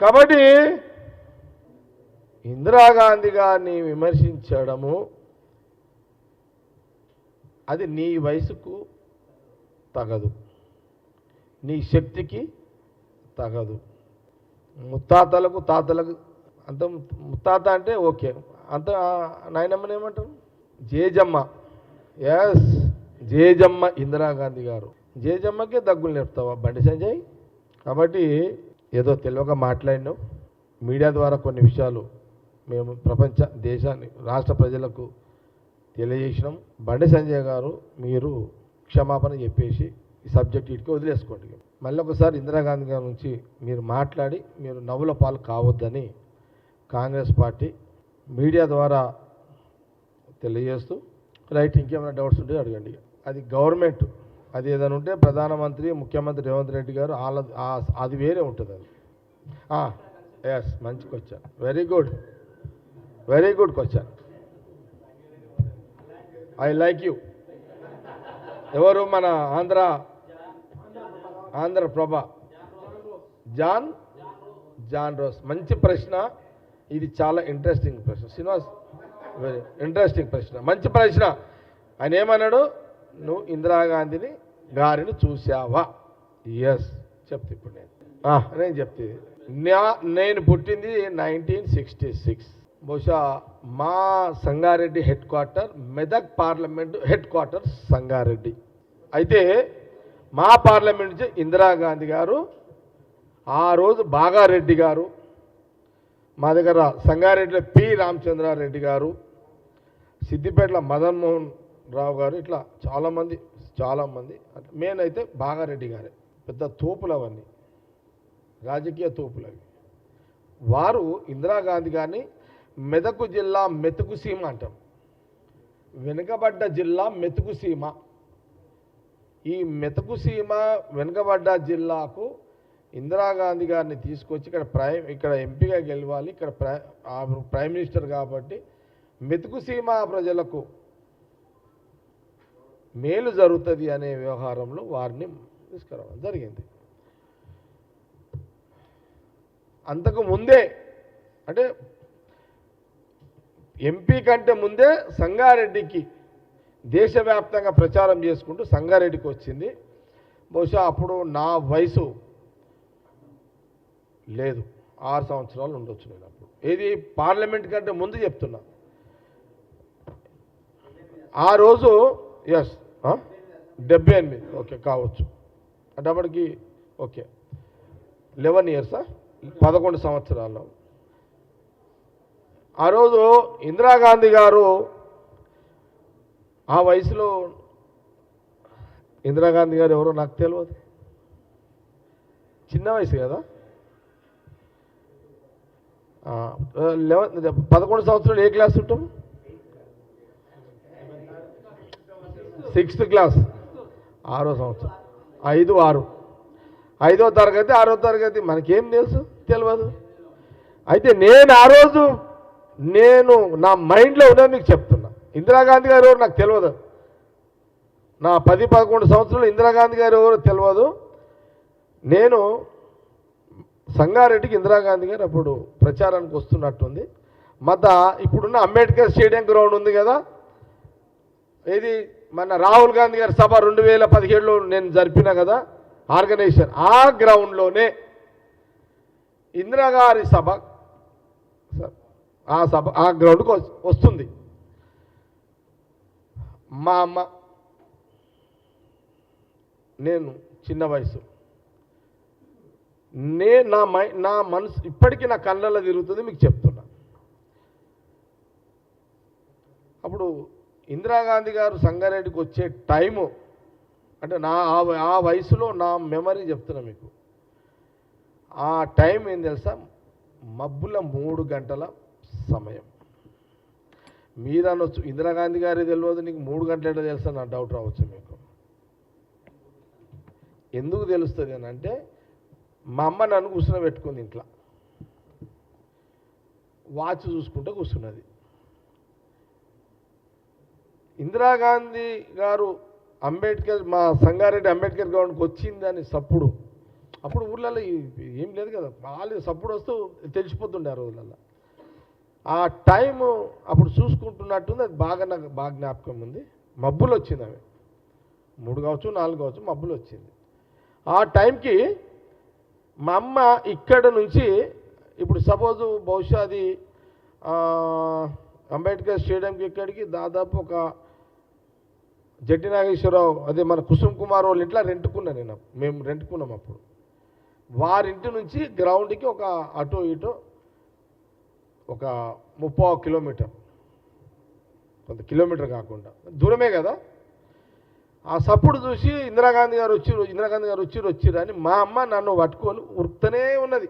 కాబట్టి ఇందిరాగాంధీ గారిని విమర్శించడము అది నీ వయసుకు తగదు నీ శక్తికి తగదు. ముత్తాతలకు తాతలకు అంత ముత్తాత అంటే ఓకే. అంత నాయనమ్మని ఏమంటారు? జేజమ్మ. ఎస్ జేజమ్మ ఇందిరాగాంధీ గారు. జేజమ్మకే దగ్గులు నేర్పుతావా బండి సంజయ్? కాబట్టి ఏదో తెలియక మాట్లాడినాం. మీడియా ద్వారా కొన్ని విషయాలు మేము ప్రపంచ దేశాన్ని రాష్ట్ర ప్రజలకు తెలియజేసినాం. బండి సంజయ్ గారు మీరు క్షమాపణ చెప్పేసి ఈ సబ్జెక్ట్ ఇటుకి వదిలేసుకోండి. మళ్ళీ ఒకసారి ఇందిరాగాంధీ గారి నుంచి మీరు మాట్లాడి మీరు నవ్వుల పాలు కావద్దని కాంగ్రెస్ పార్టీ మీడియా ద్వారా తెలియజేస్తూ రైట్ ఇంకేమైనా డౌట్స్ ఉంటే అడగండి. అది గవర్నమెంట్ అది ఏదైనా ఉంటే ప్రధానమంత్రి ముఖ్యమంత్రి రేవంత్ రెడ్డి గారు వాళ్ళ అది వేరే ఉంటుంది అది. ఎస్ మంచి question very good very good question I like you ఎవరు మన Andhra Andhra Prabha? John John Rose. మంచి ప్రశ్న. ఇది చాలా ఇంట్రెస్టింగ్ ప్రశ్న. శ్రీనివాస్ వెరీ ఇంట్రెస్టింగ్ ప్రశ్న. మంచి ప్రశ్న. ఆయన ఏమన్నాడు? నువ్వు ఇందిరాగాంధీని గారిని చూశావా? ఎస్ చెప్తే ఇప్పుడు నేను. నేను చెప్తే. నా- నేను పుట్టింది నైన్టీన్ సిక్స్టీ సిక్స్ బహుశా మా Sangareddy head quarter Medak parliament head quarter Sangareddy. అయితే మా పార్లమెంట్ నుంచి ఇందిరాగాంధీ గారు ఆ రోజు బాగారెడ్డి గారు మా దగ్గర సంగారెడ్డిలో పి రామచంద్రారెడ్డి గారు సిద్దిపేటలో మదన్మోహన్ రావు గారు ఇట్లా చాలామంది చాలామంది మెయిన్ అయితే బాగారెడ్డి గారే పెద్ద తోపులు అవన్నీ రాజకీయ తోపులు అవి వారు ఇందిరాగాంధీ గారిని మెదకు జిల్లా మెతుకు సీమ అంటాం. వెనుకబడ్డ జిల్లా మెతుకు సీమ. ఈ మెతుకు సీమ వెనుకబడ్డ జిల్లాకు ఇందిరాగాంధీ గారిని తీసుకొచ్చి ఇక్కడ ప్రైమ్ ఇక్కడ ఎంపీగా గెలవాలి. ఇక్కడ ప్రై ఆ ప్రైమ్ మినిస్టర్ కాబట్టి మెతుకు సీమ ప్రజలకు మేలు జరుగుతుంది అనే వ్యవహారంలో వారిని తీసుకురావడం జరిగింది. అంతకు ముందే అంటే ఎంపీ కంటే ముందే సంగారెడ్డికి దేశవ్యాప్తంగా ప్రచారం చేసుకుంటూ సంగారెడ్డికి వచ్చింది. బహుశా అప్పుడు నా వయసు లేదు. ఆరు సంవత్సరాలు ఉండొచ్చు నేను అప్పుడు. ఏది పార్లమెంట్ కంటే ముందు చెప్తున్నా. ఆ రోజు ఎస్ డెబ్బై ఎనిమిది. ఓకే కావచ్చు. అంటే అప్పటికి ఓకే. లెవెన్ ఇయర్సా పదకొండు సంవత్సరాలు. ఆ రోజు ఇందిరాగాంధీ గారు ఆ వయసులో ఇందిరాగాంధీ గారు ఎవరో నాకు తెలియదు చిన్న వయసు కదా? లెవెన్ పదకొండు సంవత్సరాలు ఏ క్లాస్ ఉంటాం? Sixth class. ఆరో సంవత్సరం. ఐదు ఆరు. ఐదో తరగతి ఆరో తరగతి మనకేం తెలుసు? తెలియదు అయితే నేను ఆ రోజు నేను నా మైండ్లో ఉన్నది మీకు చెప్తున్నా. ఇందిరాగాంధీ గారు ఎవరు నాకు తెలియదు నా పది పదకొండు సంవత్సరాలు ఇందిరాగాంధీ గారు ఎవరు తెలియదు నేను సంగారెడ్డికి ఇందిరాగాంధీ గారు అప్పుడు ప్రచారానికి వస్తున్నట్టుంది. మత ఇప్పుడున్న అంబేద్కర్ స్టేడియం గ్రౌండ్ ఉంది కదా ఇది మన రాహుల్ గాంధీ గారి సభ రెండు వేల పదిహేడులో నేను జరిపిన కదా ఆర్గనైజేషన్. ఆ గ్రౌండ్లోనే ఇందిరాగారి సభ స- ఆ సభ ఆ గ్రౌండ్కి వస్తుంది. మా అమ్మ నేను చిన్న వయసు. నే నా మై నా మనసు ఇప్పటికీ నా కళ్ళల్లో తిరుగుతుంది మీకు చెప్తున్నా. అప్పుడు ఇందిరాగాంధీ గారు సంగారెడ్డికి వచ్చే టైము అంటే నా ఆ వయసులో నా మెమరీ చెప్తున్నా మీకు. ఆ టైం ఏం తెలుసా? మబ్బుల మూడు గంటల సమయం. మీద అనొచ్చు ఇందిరాగాంధీ గారి తెలియదు నీకు మూడు గంటల ఎట్లా తెలుసా? నా డౌట్ రావచ్చు మీకు. ఎందుకు తెలుస్తుంది అని అంటే మా అమ్మ నన్ను కూర్చుని పెట్టుకుంది ఇంట్లో. వాచ్ చూసుకుంటూ కూర్చున్నది. ఇందిరాగాంధీ గారు అంబేద్కర్ మా సంగారెడ్డి అంబేద్కర్ గ్రౌండ్కి వచ్చిందని సప్పుడు. అప్పుడు ఊర్లలో ఏం లేదు కదా వాళ్ళు సప్పుడు వస్తూ తెలిసిపోతుండే ఆ రోజులలో ఆ టైం అప్పుడు చూసుకుంటున్నట్టుంది అది బాగా నాకు బాగా జ్ఞాపకం ఉంది. మబ్బులు వచ్చింది అవి. మూడు కావచ్చు నాలుగు కావచ్చు మబ్బులు వచ్చింది. ఆ టైంకి మా అమ్మ ఇక్కడ నుంచి ఇప్పుడు సపోజ్ బహుశా అది అంబేద్కర్ స్టేడియంకి ఇక్కడికి దాదాపు ఒక జట్టి నాగేశ్వరరావు అదే మన కుసుమ్ కుమార్ వాళ్ళ ఇంట్లో రెంట్కున్నా నేను. మేము రెంట్కున్నాం అప్పుడు. వారింటి నుంచి గ్రౌండ్కి ఒక అటో ఇటో ఒక ముప్పై కిలోమీటర్. కొంత కిలోమీటర్ కాకుండా. దూరమే కదా? ఆ సప్పుడు చూసి ఇందిరాగాంధీ గారు వచ్చి ఇందిరాగాంధీ గారు వచ్చి వచ్చిర్రు అని మా అమ్మ నన్ను పట్టుకొని ఉరుకుతూనే ఉన్నది.